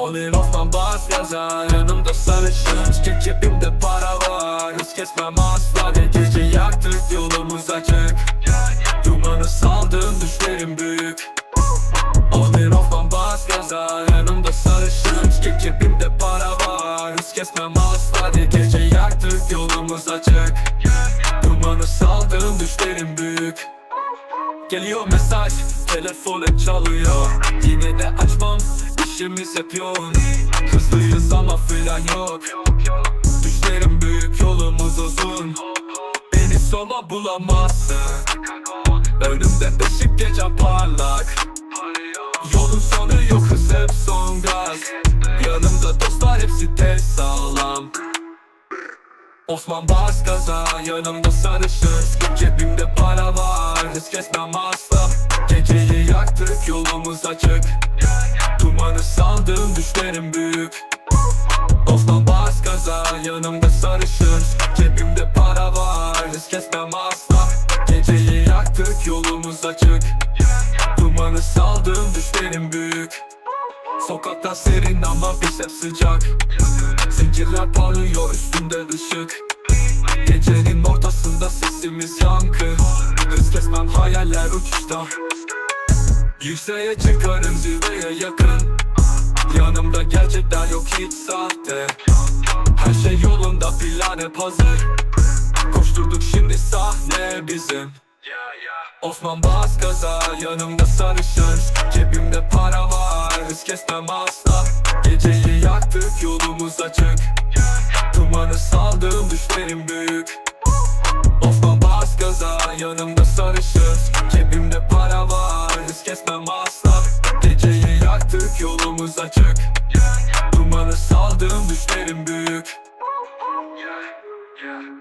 Only Osman bas gaza Yanımda sarışın. Cep cebimde para var Hız kesmem asla Ne gece yaktık yolumuz açık. Dumanı saldım düşlerim büyük. Only Osman bas gaza Yanımda sarışın. Cep cebimde para var Hız kesmem asla Ne gece yaktık yolumuz açık. Dumanı saldım düşlerim büyük. Geliyor mesaj, telefonum çalıyor. Yine de işimiz hep yoğun. Hızlıyız ama filan yok. Düşlerim büyük, yolumuz uzun. Beni sola bulamazsın. Önümde ışık gece parlak. Yolun sonu yok hız hep son gaz. Yanımda dostlar hepsi tez sağlam. Osman bas gaza yanımda sarışın Cebimde para var hız kesmem asla. Geceyi yaktık yolumuz açık Dumanı saldım düşlerim büyük. Osman bas gaza yanımda sarışın. Cebimde para var hız kesmem asla. Geceyi yaktık yolumuz açık. Dumanı saldım düşlerim büyük. Sokakta serin ama biz hep sıcak. Zincirler parlıyor üstünde ışık. Gecenin ortasında sesimiz yankı. Hız kesmem hayaller uçuşta. Yükseğe çıkarım zirveye yakın gerçekler yok hiç sahte. Her şey yolunda plan hep hazır. Koşturduk şimdi sahne bizim. Osman bas gaza yanımda sarışın. Cebimde para var hız kesmem asla. Geceyi yaktık yolumuz açık. Dumanı saldım düşlerim büyük. Osman bas gaza yanımda sarışın. Cebimde para var hız kesmem asla. Geceyi yaktık yolumuz açık Yeah.